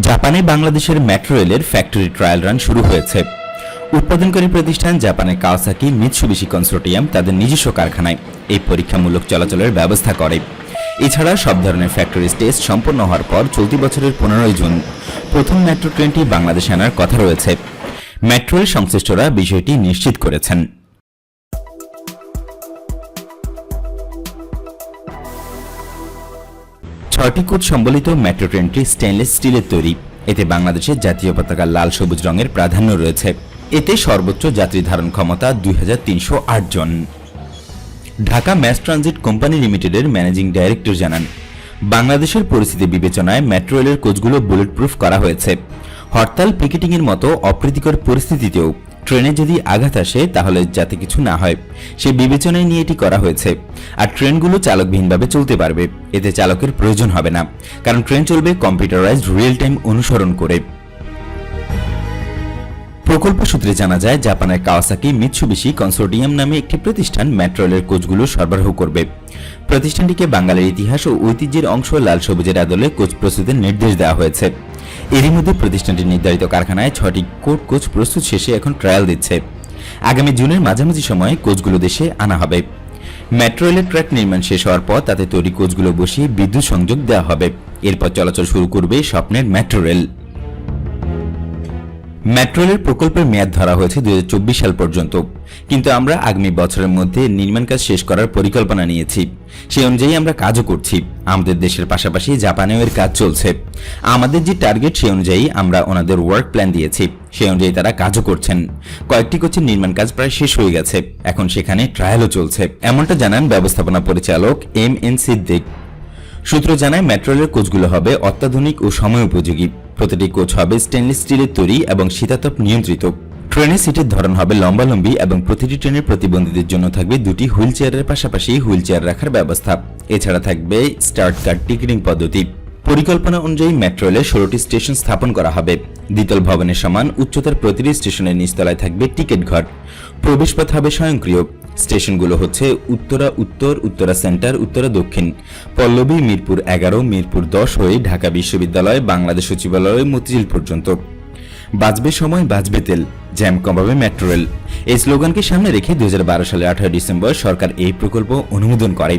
জাপানে বাংলাদেশের মেট্রো রেলের ফ্যাক্টরি ট্রায়াল রান শুরু হয়েছে। উৎপাদনকারী প্রতিষ্ঠান জাপানের কাওয়াসাকি মিৎসুবিশি কনসোর্টিয়াম তাদের নিজস্ব কারখানায় এই পরীক্ষামূলক চলাচলের ব্যবস্থা করে। এছাড়া সব ধরনের ফ্যাক্টরি টেস্ট সম্পন্ন হওয়ার পর চলতি বছরের পনেরোই জুন প্রথম মেট্রো ট্রেনটি বাংলাদেশে আনার কথা রয়েছে। মেট্রো রেল সংশ্লিষ্টরা বিষয়টি নিশ্চিত করেছেন। ছয়টি কোচ সম্বলিত মেট্রো ট্রেনটি স্টেনলেস স্টিলের তৈরি। এতে বাংলাদেশের জাতীয় পতাকার লাল সবুজ রঙের প্রাধান্য রয়েছে। এতে সর্বোচ্চ যাত্রী ধারণ ক্ষমতা দুই হাজার তিনশো আট জন। ঢাকা ম্যাস ট্রানজিট কোম্পানি লিমিটেডের ম্যানেজিং ডাইরেক্টর জানান, বাংলাদেশের পরিস্থিতি বিবেচনায় মেট্রো রেলের কোচগুলো বুলেট প্রুফ করা হয়েছে। হরতাল, পিকেটিংয়ের মতো অপ্রীতিকর পরিস্থিতিতেও ট্রেনে যদি আঘাত আসে, তাহলে যাতে কিছু না হয়। সে বিবেচনায় নিয়ে এটি করা হয়েছে। আর ট্রেনগুলো চালকবিহীনভাবে চলতে পারবে। এতে চালকের প্রয়োজন হবে না। কারণ ট্রেন চলবে কম্পিউটারাইজড রিয়েল টাইম অনুসরণ করে। প্রকল্প সূত্রে জানা যায়, জাপানের কাওয়াসাকি মিৎসুবিশি কনসোর্টিয়াম নামে একটি প্রতিষ্ঠান মেট্রো রেলের কোচগুলো সরবরাহ করবে। প্রতিষ্ঠানটিকে বাঙালির ইতিহাস ও ঐতিহ্যের অংশ লাল সবুজের আদলে কোচ প্রস্তুতের নির্দেশ দেওয়া হয়েছে। এরই মধ্যে প্রতিষ্ঠানটির নির্ধারিত কারখানায় ছয়টি কোট কোচ প্রস্তুত শেষে এখন ট্রায়াল দিচ্ছে। আগামী জুনের মাঝামাঝি সময়ে কোচগুলো দেশে আনা হবে। মেট্রো রেলের ট্র্যাক নির্মাণ শেষ হওয়ার পর তাতে তৈরি কোচগুলো বসিয়ে বিদ্যুৎ সংযোগ দেওয়া হবে। এরপর চলাচল শুরু করবে স্বপ্নের মেট্রো রেল। মেট্রো রেলের প্রকল্পের মেয়াদ ধরা হয়েছে দুই হাজার চব্বিশ সাল পর্যন্ত। কিন্তু আমরা আগামী বছরের মধ্যে নির্মাণ কাজ শেষ করার পরিকল্পনা নিয়েছি। সেই অনুযায়ী আমরা কাজও করছি। আমাদের দেশের পাশাপাশি জাপানেও এর কাজ চলছে। আমাদের যে টার্গেট সেই অনুযায়ী আমরা ওনাদের ওয়ার্ক প্ল্যান দিয়েছি। সেই অনুযায়ী তারা কাজও করছেন। কয়েকটি কোচের নির্মাণ কাজ প্রায় শেষ হয়ে গেছে। এখন সেখানে ট্রায়ালও চলছে। এমনটা জানান ব্যবস্থাপনা পরিচালক এম এন সিদ্দিক। সূত্র জানায় মেট্রোলের কোচগুলো হবে অত্যাধুনিক ও সময় উপযোগী প্রতিটি কোচ হবে স্টেনলেস স্টিলের তৈরি এবং শীতাতপ নিয়ন্ত্রিত। ট্রেনের সিটের ধরন হবে লম্বালম্বি এবং প্রতিটি ট্রেনের প্রতিবন্ধীদের জন্য থাকবে দুটি হুইল চেয়ারের পাশাপাশি হুইল চেয়ার রাখার ব্যবস্থা। এছাড়া থাকবে স্টার্ট কার্ড টিকিটিং পদ্ধতি। পরিকল্পনা অনুযায়ী মেট্রো রেলে ষোলোটি স্টেশন স্থাপন করা হবে। দ্বিতল ভবনের সমান উচ্চতার প্রতিটি স্টেশনের নিচতলায় থাকবে টিকিট ঘর। প্রবেশপথ হবে স্বয়ংক্রিয়। স্টেশনগুলো হচ্ছে উত্তরা উত্তর, উত্তরা সেন্টার, উত্তরা দক্ষিণ। পল্লবী, মিরপুর এগারো, মিরপুর দশ হয়ে ঢাকা বিশ্ববিদ্যালয়, বাংলাদেশ সচিবালয়, মতিঝিল পর্যন্ত। বাঁচবে সময় বাঁচবে তেল। জ্যাম কমাবে মেট্রো রেল। এই স্লোগানকে সামনে রেখে দুই সালের আঠারো ডিসেম্বর সরকার এই প্রকল্প অনুমোদন করে।